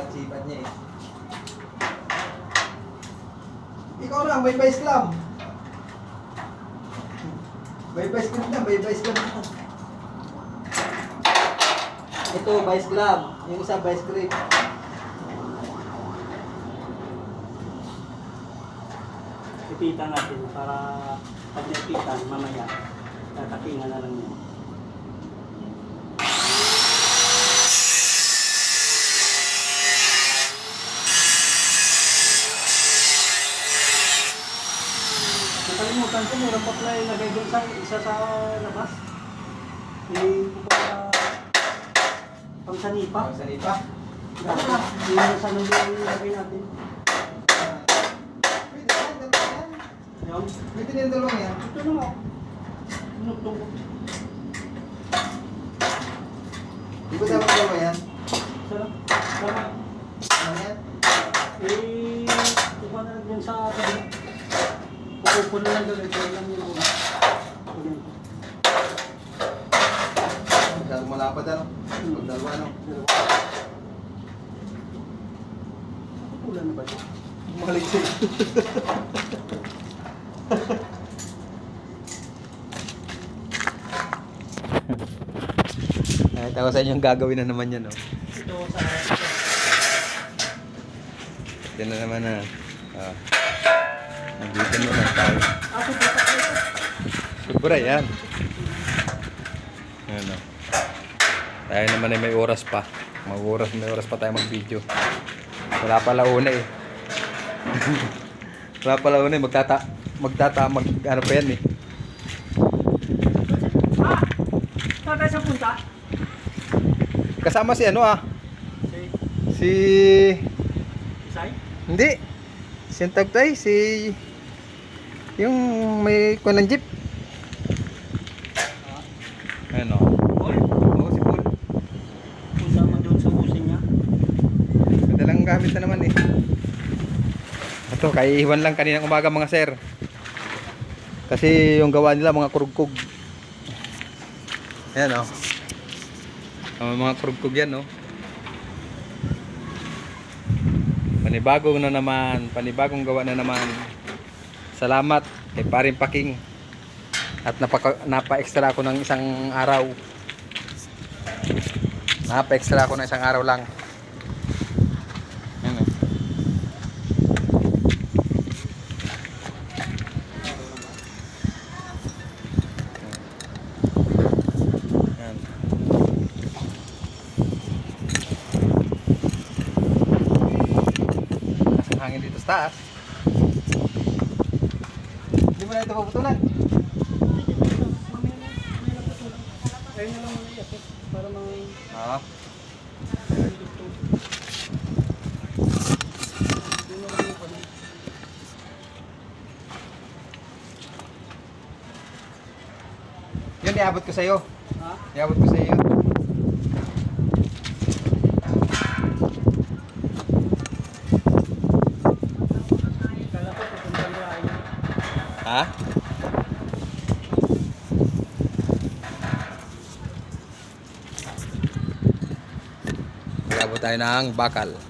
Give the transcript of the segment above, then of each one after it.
sipat-sipat niya eh. Ikaw na, may vice club. May vice club na, may vice club na. Ito, vice club. Yung isa, vice grip. Ipitan natin para pag naipitan, mamaya, tatakingan na lang yan. Nakalimutan ko, meron pa pala ilagay doon sa isa sa labas. Hindi ko pa pangsanipa. Pag sanipa. Dapat na, yung sa nung ilagay natin. Pwede yan, dalawa yan. Yung, Pwede na yung dalawang yan. ito na mo. Tinutong ko. Di ba dapat dalawa yan? Sarap. Sarap. Ano yan? Eh, kuha na lang yan sa tabi. Pupupo na lang gawin. Kaya lang yung una. Ganyan. Masyadong malapad ano? Pag dalawa ano? Ulan na ba ito? Maliksik. Ay, tawa sa inyo yung gagawin na naman yan, oh. Ito sa... Yan na naman na. Ah. Nandito naman tayo. Ah, so dito ito. Sobra yan. Ano. Tayo naman ay may oras pa. Mag oras, may oras pa tayo mag-video. Wala pala una eh. Wala pala una eh. Magtata, magtata, mag, ano pa yan eh. Ah! Saan tayo sa punta? Kasama si ano ah. Si... Si... Isay? Hindi. Si ang tawag tayo, si... Yung may kunan jeep. Ah. Ano? Paul? Oo, si Paul. Punta mo doon sa busing niya. Gamit na naman eh. Ito, kaiiwan lang kaninang umaga mga sir. Kasi yung gawa nila mga kurugkog. Ayan oh. Oh, mga kurugkog yan oh. Panibagong na naman, panibagong gawa na naman. Salamat kay Paring Paking. At napaka, napa-extra ako ng isang araw. Napa-extra ako ng isang araw lang. Yan oh. Yan. Lakas ng hangin dito sa taas. Hindi mo na ito paputulan. Ayun na lang muna yan. Para mga... Oo. Yun, iabot ko sa'yo. Ha? Iabot ko sa'yo yun. Kala ko pupunta ang bahay niya. Ha? Iabot tayo ng bakal.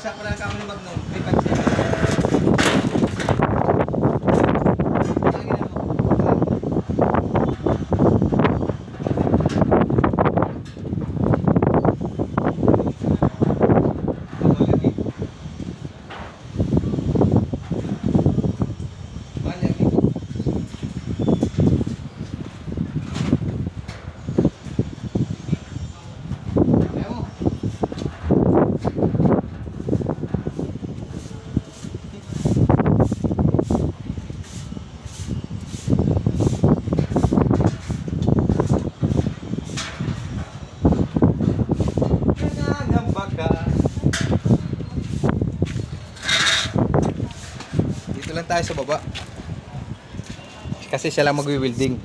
bagsak ko na kami ni Magnum. Tayo sa baba. Kasi siya lang magwi-welding.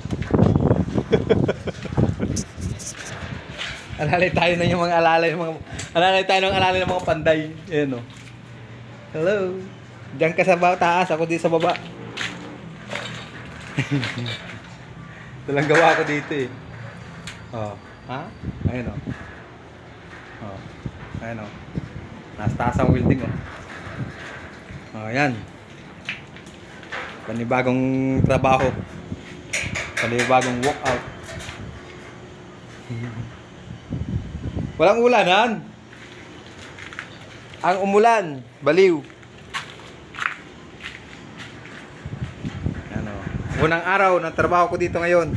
alalay tayo na yung mga alalay mga alalay tayo ng alalay ng mga panday. Ayan o. Hello. Diyan ka sa ba- taas, ako dito sa baba. Talang gawa ko dito eh. Oh, ha? Ayun oh. Oh. Ayun oh. Nasa taas ang welding oh. Oh, yan. Panibagong trabaho. Panibagong walkout. Walang ulanan. Ang umulan, baliw. Ano, unang araw ng trabaho ko dito ngayon.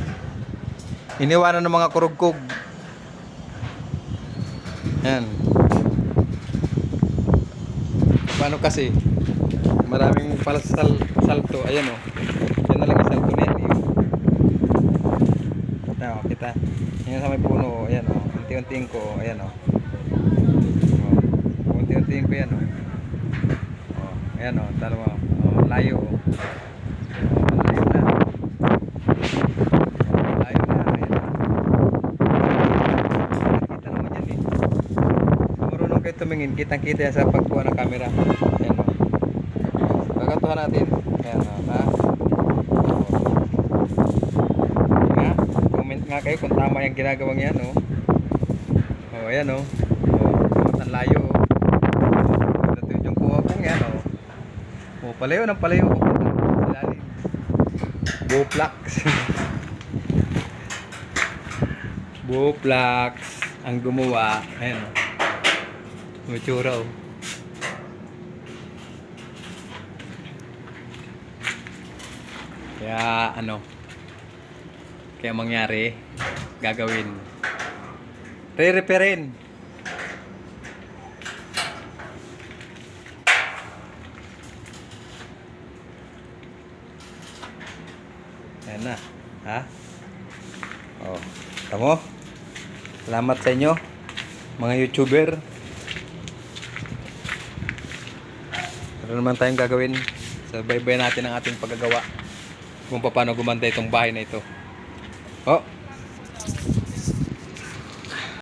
Iniwanan ng mga kurugkog. Yan. Paano kasi? Maraming palasal salto. Ayan o. Yan na lang salto na yan. Ayan o, kita. Yan sa may puno. Ayan o. Unti-untiin ko. Ayan o. O, Unti-untiin ko yan o. O, Ayan o. Mo. O, layo o. O, Layo na. O, Layo na. Ayan o. Eh. Kayo tumingin, kitang-kita yan sa pagkuha ng camera. Ayan o. Kakantuhan natin. Ayan o. Ha? O. Nga, comment nga kayo kung tama yung ginagawang yan o. O, ayan o. O, ang layo o. Ito yung kuha kong yan o. O, palayo ng palayo o. Ilalim. Buplax. Buplax ang gumawa. Ayan o. Matsura o. Kaya ano, kaya mangyari, gagawin. Re-repairin. Ayan na. Ha? Oh, tamo. Salamat sa inyo, mga YouTuber. Ano naman tayong gagawin? Sabay-bay natin ang ating paggagawa kung paano gumanda itong bahay na ito. Oh,